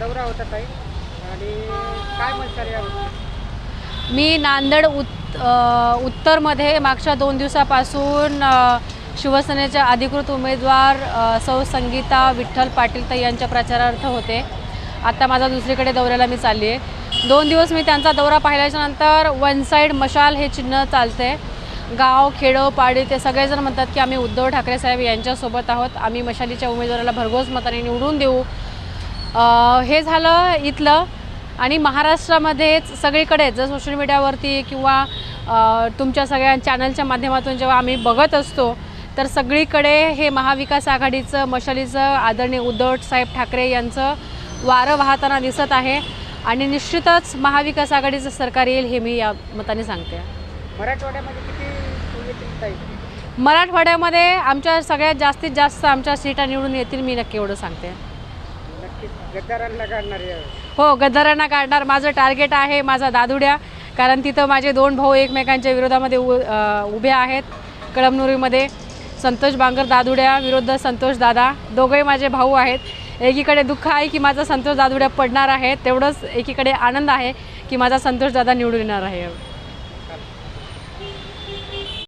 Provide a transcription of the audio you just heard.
दौरा होता ताई. आणि काय म्हणतात यावर? मी नांदेड उत उत्तरमध्ये मागच्या दोन दिवसापासून शिवसेनेच्या अधिकृत उमेदवार सौ संगीता विठ्ठल पाटील ताई यांच्या प्रचारार्थ होते. आता माझा दुसरीकडे दौऱ्याला मी चालली आहे दोन दिवस मी त्यांचा दौरा पाहिल्याच्यानंतर वन साईड मशाल हे चिन्ह चालते. गाव खेडो पाडी ते सगळेजण म्हणतात की आम्ही उद्धव ठाकरे साहेब यांच्यासोबत आहोत. आम्ही मशालीच्या उमेदवाराला भरघोस मताने निवडून देऊ. हे झालं इथलं. आणि महाराष्ट्रामध्येच सगळीकडे जर सोशल मीडियावरती किंवा तुमच्या सगळ्या चॅनलच्या माध्यमातून जेव्हा आम्ही बघत असतो तर सगळीकडे हे महाविकास आघाडीचं मशालीचं आदरणीय उद्धव साहेब ठाकरे यांचं वारं वाहताना दिसत आहे. आणि निश्चितच महाविकास आघाडीचं सरकार येईल हे मी या मताने सांगते. मराठवाड्यामध्ये मराठवाड्यामध्ये आमच्या सगळ्यात जास्तीत जास्त आमच्या सीटा निवडून येतील मी नक्की एवढं सांगते. गद्दारांना काढणार हो गद्दारांना काढणार. माझं टार्गेट आहे माझा दादुड्या कारण तिथं माझे दोन भाऊ एकमेकांच्या विरोधामध्ये उ अ, उभे आहेत कळमनुरीमध्ये. संतोष बांगर दादुड्या विरुद्ध संतोष दादा. दोघंही माझे भाऊ आहेत. एकीकडे दुःख आहे की माझा संतोष दादुड्या पडणार आहे. तेवढंच एकीकडे आनंद आहे की माझा संतोष दादा निवडून येणार आहे.